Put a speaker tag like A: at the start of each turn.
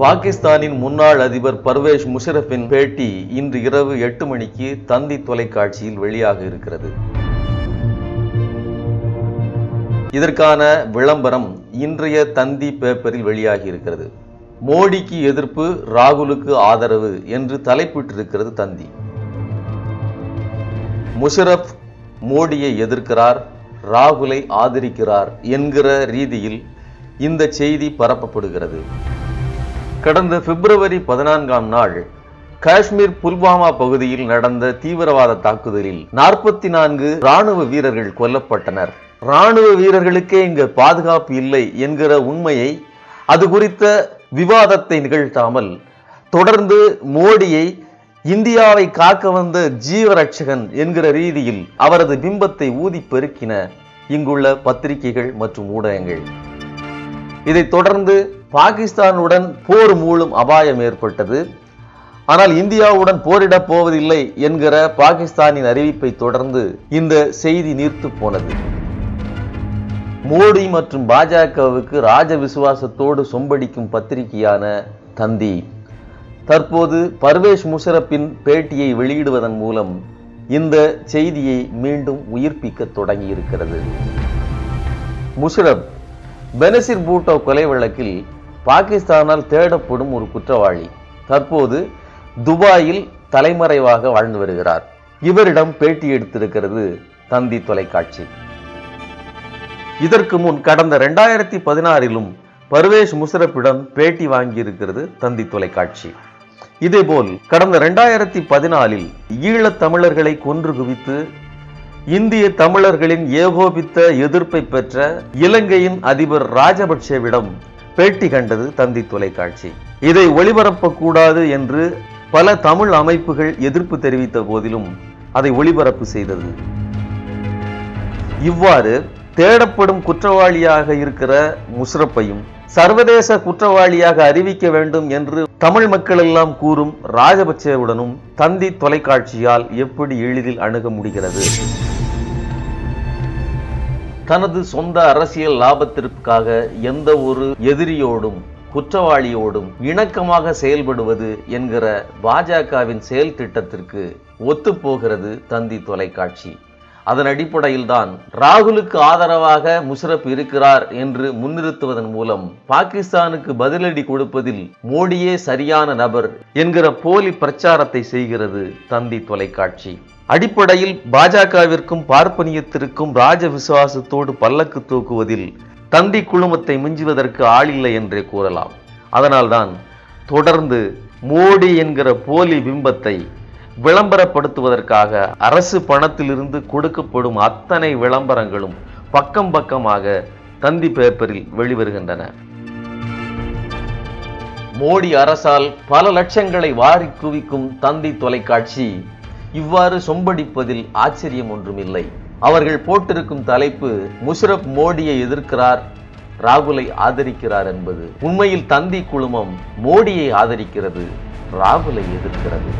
A: பாகிஸ்தானின் முன்னாள் அதிபர் பர்வேஷ் முஷரஃபின் பேட்டி இன்று இரவு எட்டு மணிக்கு தந்தி தொலைக்காட்சியில் வெளியாக இருக்கிறது. இதற்கான விளம்பரம் இன்றைய தந்தி பேப்பரில் வெளியாகி இருக்கிறது. மோடிக்கு எதிர்ப்பு ராகுலுக்கு ஆதரவு என்று தலைப்பிட்டிருக்கிறது தந்தி. முஷரப் மோடியை எதிர்க்கிறார் ராகுலை ஆதரிக்கிறார் என்கிற ரீதியில் இந்த செய்தி பரப்பப்படுகிறது. கடந்த பிப்ரவரி பதினான்காம் நாள் காஷ்மீர் புல்வாமா பகுதியில் நடந்த தீவிரவாத தாக்குதலில் நாற்பத்தி நான்கு ராணுவ வீரர்கள் கொல்லப்பட்டனர். ராணுவ வீரர்களுக்கே இங்கு பாதுகாப்பு இல்லை என்கிற உண்மையை அது குறித்த விவாதத்தை நிகழ்த்தாமல் தொடர்ந்து மோடியை இந்தியாவை காக்க வந்த ஜீவரட்சகன் என்கிற ரீதியில் அவரது பிம்பத்தை ஊதி பெருக்கின இங்குள்ள பத்திரிகைகள் மற்றும் ஊடகங்கள். இதைத் தொடர்ந்து பாகிஸ்தானுடன் போர் மூலம் அபாயம் ஏற்பட்டது. ஆனால் இந்தியாவுடன் போரிடப் போவதில்லை என்கிற பாகிஸ்தானின் அறிவிப்பை தொடர்ந்து இந்த செய்தி நீர்த்து போனது. மோடி மற்றும் பாஜகவுக்கு ராஜ விசுவாசத்தோடு சொம்படிக்கும் பத்திரிகையான தந்தி. தற்போது பர்வேஷ் முஷரப்பின் பேட்டியை வெளியிடுவதன் மூலம் இந்த செய்தியை மீண்டும் உயிர்ப்பிக்க தொடங்கியிருக்கிறது. முஷரப் பெனசிர் பூட்டோ கொலை வழக்கில் பாகிஸ்தானால் தேடப்படும் ஒரு குற்றவாளி. தற்போது துபாயில் தலைமறைவாக வாழ்ந்து வருகிறார். இவரிடம் பேட்டி எடுத்திருக்கிறது தந்தி தொலைக்காட்சி. இதற்கு முன் கடந்த ரெண்டாயிரத்தி பதினாறிலும் பர்வேஷ் முஷரப்பிடம் பேட்டி வாங்கியிருக்கிறது தந்தி தொலைக்காட்சி. இதேபோல் கடந்த ரெண்டாயிரத்தி பதினாலில் ஈழத் தமிழர்களை கொன்று குவித்து இந்திய தமிழர்களின் ஏகோபித்த எதிர்ப்பை பெற்ற இலங்கையின் அதிபர் ராஜபக்சேவிடம் பேட்டி கண்டது தந்தி தொலைக்காட்சி. இதை ஒளிபரப்பக்கூடாது என்று பல தமிழ் அமைப்புகள் எதிர்ப்பு தெரிவித்த போதிலும் அதை ஒளிபரப்பு செய்தது. இவ்வாறு தேடப்படும் குற்றவாளியாக இருக்கிற முஷ்ரப்பையும் சர்வதேச குற்றவாளியாக அறிவிக்க வேண்டும் என்று தமிழ் மக்கள் எல்லாம் கூறும் ராஜபக்சேவுடனும் தந்தி தொலைக்காட்சியால் எப்படி எளிதில் அணுக முடிகிறது? தனது சொந்த அரசியல் லாபத்திற்காக எந்த ஒரு எதிரியோடும் குற்றவாளியோடும் இணக்கமாக செயல்படுவது என்கிற பாஜகவின் செயல் திட்டத்திற்கு ஒத்துப்போகிறது தந்தி தொலைக்காட்சி. அதன் அடிப்படையில்தான் ராகுலுக்கு ஆதரவாக முஷரப் இருக்கிறார் என்று முன்னிறுத்துவதன் மூலம் பாகிஸ்தானுக்கு பதிலடி கொடுப்பதில் மோடியே சரியான நபர் என்கிற போலி பிரச்சாரத்தை செய்கிறது தந்தி தொலைக்காட்சி. அடிப்படையில் பாஜகவிற்கும் பார்ப்பனியத்திற்கும் ராஜ விசுவாசத்தோடு பல்லக்கு தூக்குவதில் தந்தி குழுமத்தை மிஞ்சுவதற்கு ஆளில்லை என்றே கூறலாம். அதனால்தான் தொடர்ந்து மோடி என்கிற போலி பிம்பத்தை விளம்பரப்படுத்துவதற்காக அரசு பணத்திலிருந்து கொடுக்கப்படும் அத்தனை விளம்பரங்களும் பக்கம் பக்கமாக தந்தி பேப்பரில் வெளிவருகின்றன. மோடி அரசால் பல லட்சங்களை வாரி குவிக்கும் தந்தி தொலைக்காட்சி இவ்வாறு சொம்படிப்பதில் ஆச்சரியம் ஒன்றுமில்லை. அவர்கள் போட்டிருக்கும் தலைப்பு முஷரப் மோடியை எதிர்க்கிறார் ராகுலை ஆதரிக்கிறார் என்பது. உண்மையில் தந்தி குழுமம் மோடியை ஆதரிக்கிறது ராகுலை எதிர்க்கிறது.